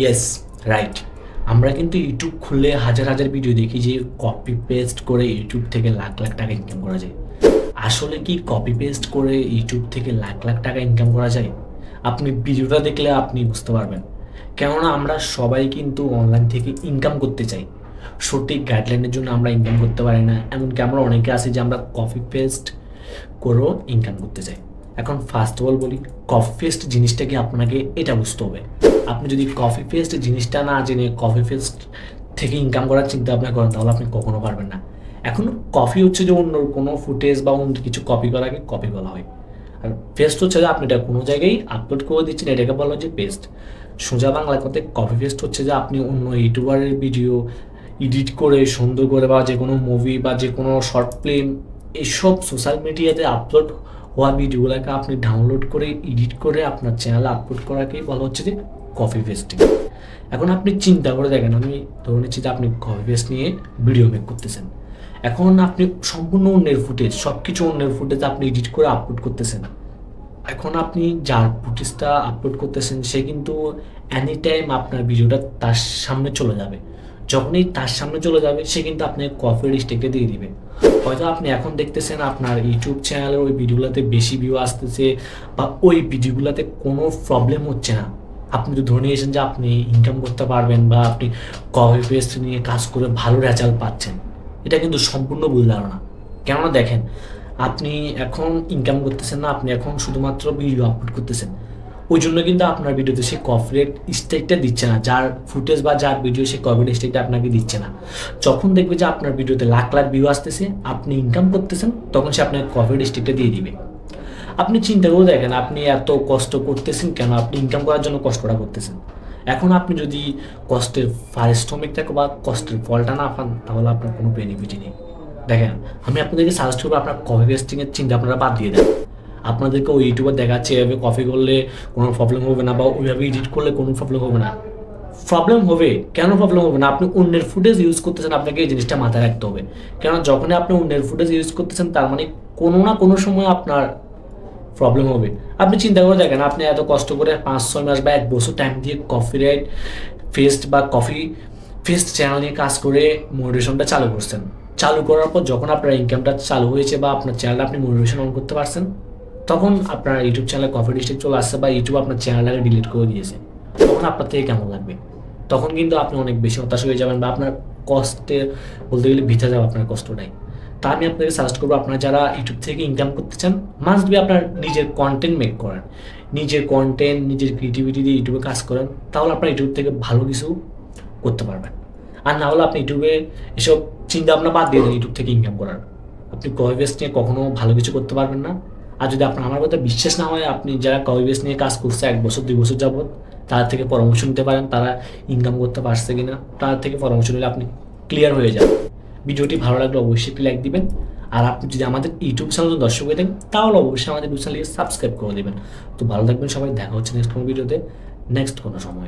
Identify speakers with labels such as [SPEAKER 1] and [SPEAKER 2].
[SPEAKER 1] Yes right আমরা কিন্তু YouTube খুলে হাজার হাজার ভিডিও দেখি যে কপি পেস্ট করে ইউটিউব থেকে লাখ লাখ টাকা ইনকাম করা যায়। আসলে কি কপি পেস্ট করে ইউটিউব থেকে লাখ লাখ টাকা ইনকাম করা যায়? আপনি ভিডিওটা দেখলে আপনি বুঝতে পারবেন। কেননা আমরা সবাই কিন্তু অনলাইন থেকে ইনকাম করতে চাই। সঠিক গাইডলাইনের জন্য আমরা ইনকাম করতে পারি না। এমনকি আমরা অনেকে আছি যে আমরা কপি পেস্ট করেও ইনকাম করতে চাই। এখন ফার্স্ট অফ অল বলি কফি পেস্ট জিনিসটা কি আপনাকে এটা বুঝতে হবে। আপনি যদি কফি পেস্ট জিনিসটা না জেনে কফি পেস্ট থেকে ইনকাম করার চিন্তা ভাবনা করেন, তাহলে আপনি কখনো পারবেন না। এখন কফি হচ্ছে যে অন্য কোনো ফুটেজ বা অন্য কিছু কপি করাকে কপি বলা হয়। আর পেস্ট হচ্ছে যে আপনি এটা কোনো জায়গায় আপলোড করে দিচ্ছেন, এটাকে বলা হয় যে পেস্ট সোজা বাংলা কথায় কপি পেস্ট হচ্ছে যে আপনি অন্য ইউটিউবারের ভিডিও এডিট করে, সুন্দর করে বা যে কোনো মুভি বা যে কোনো শর্ট ফিল্ম এইসব সোশ্যাল মিডিয়াতে আপলোড হওয়া ভিডিওগুলোকে আপনি ডাউনলোড করে এডিট করে আপনার চ্যানেলে আপলোড করাকেই বলা হচ্ছে যে কপি পেস্টিং এখন আপনি চিন্তা করে দেখেন, আমি ধরে নিচ্ছি যে আপনি কপি পেস্ট নিয়ে ভিডিও মেক করতেছেন। এখন আপনি সম্পূর্ণ অন্যের ফুটেজ সব কিছু অন্যের ফুটেজ আপনি এডিট করে আপলোড করতেছেন। এখন আপনি যার ফুটেজটা আপলোড করতেছেন, সে কিন্তু এনি টাইম আপনার ভিডিওটা তার সামনে চলে যাবে। যখনই তার সামনে চলে যাবে, সে কিন্তু আপনাকে কপি স্টেকে দিয়ে দিবে। হয়তো আপনি এখন দেখতেছেন আপনার ইউটিউব চ্যানেলের ওই ভিডিওগুলোতে বেশি ভিউ আসতেছে বা ওই ভিডিওগুলোতে কোনো প্রবলেম হচ্ছে না। আপনি তো ধরে নিয়েছেন যে আপনি ইনকাম করতে পারবেন বা আপনি কফি পেস্ট নিয়ে কাজ করে ভালো রেজাল্ট পাচ্ছেন। এটা কিন্তু সম্পূর্ণ ভুল ধারণা। কেননা দেখেন, আপনি এখন ইনকাম করতেছেন না, আপনি এখন শুধুমাত্র ভিডিও আপলোড করতেছেন। ওই জন্য কিন্তু আপনার ভিডিওতে সেই কপিরাইট স্টেকটা দিচ্ছে না। যার ফুটেজ বা যার ভিডিও সেই কপিরাইট স্টেকটা আপনাকে দিচ্ছে না। যখন দেখবে যে আপনার ভিডিওতে লাখ লাখ ভিউ আসতেছে, আপনি ইনকাম করতেছেন, তখন সে আপনাকে কপিরাইট স্টেকটা দিয়ে দিবে। আপনি চিন্তা করে দেখেন, আপনি এত কষ্ট করতেছেন কেন? আপনি ইনকাম করার জন্য কষ্টটা করতেছেন। এখন আপনি যদি কষ্টের পারিশ্রমিক থাকে বা কষ্টের ফলটা না পান, তাহলে আপনার কোনো বেনিফিটই নেই। দেখেন, আমি আপনাদেরকে সাজেস্ট করব আপনার কফি পেস্টিংয়ের চিন্তা আপনারা বাদ দিয়ে দেন। আপনাদেরকে ওই ইউটিউবার দেখাচ্ছে, এভাবে কফি করলে কোনো প্রবলেম হবে না বা ওইভাবে এডিট করলে কোনো প্রবলেম হবে না। প্রবলেম হবে? কেন প্রবলেম হবে না? আপনি অন্যের ফুটেজ ইউজ করতেছেন, আপনাকে এই জিনিসটা মাথায় রাখতে হবে। কেন যখনই আপনি অন্যের ফুটেজ ইউজ করতেছেন, তার মানে কোনো না কোনো সময় আপনার প্রবলেম হবে। আপনি চিন্তা করে দেখেন, আপনি এত কষ্ট করে পাঁচ, ছয় মাস বা এক বছর টাইম দিয়ে কফি রাইট ফেস্ট বা কফি ফেস্ট চ্যানেল নিয়ে কাজ করে মোটিভেশনটা চালু করছেন। চালু করার পর যখন আপনার ইনকামটা চালু হয়েছে বা আপনার চ্যানেলে আপনি মোটিভেশন অন করতে পারছেন তখন আপনার ইউটিউব চ্যানেলে কফি ডিস্ট্রিক্ট চলে আসছে বা ইউটিউব আপনার চ্যানেলটাকে ডিলিট করে দিয়েছে, তখন আপনার থেকে কেমন লাগবে? তখন কিন্তু আপনি অনেক বেশি হতাশ হয়ে যাবেন বা আপনার কষ্টে বলতে গেলে ভিজা যাবে আপনার কষ্টটাই। তা আমি আপনাকে সাজেস্ট করব, আপনারা যারা ইউটিউব থেকে ইনকাম করতে চান মাস্ট বি আপনার নিজের কন্টেন্ট মেক করেন। নিজের কন্টেন্ট নিজের ক্রিয়েটিভিটি দিয়ে ইউটিউবে কাজ করেন, তাহলে আপনার ইউটিউব থেকে ভালো কিছু করতে পারবেন। আর না হলে আপনি ইউটিউবে এসব চিন্তা ভাবনা বাদ দিয়ে দেন ইউটিউব থেকে ইনকাম করার। আপনি কয়েবেস নিয়ে কখনো ভালো কিছু করতে পারবেন না। আর যদি আপনার আমার কথা বিশ্বাস না হয়, আপনি যারা কয়েবেস নিয়ে কাজ করছে এক বছর, দুই বছর যাবত তার থেকে পরামর্শ নিতে পারেন, তারা ইনকাম করতে পারছে কিনা, তার থেকে পরামর্শ নিলে আপনি ক্লিয়ার হয়ে যাবেন। ভিডিওটি ভালো লাগলে অবশ্যই একটি লাইক দিবেন। আর আপনি যদি আমাদের ইউটিউব চ্যানেল দর্শক হয়ে থাকেন, তাহলে অবশ্যই আমাদের ইউটিউব চ্যানেলকে সাবস্ক্রাইব করে দেবেন। তো ভালো থাকবেন সবাই, দেখা হচ্ছে নেক্সট কোনো ভিডিওতে নেক্সট কোনো সময়।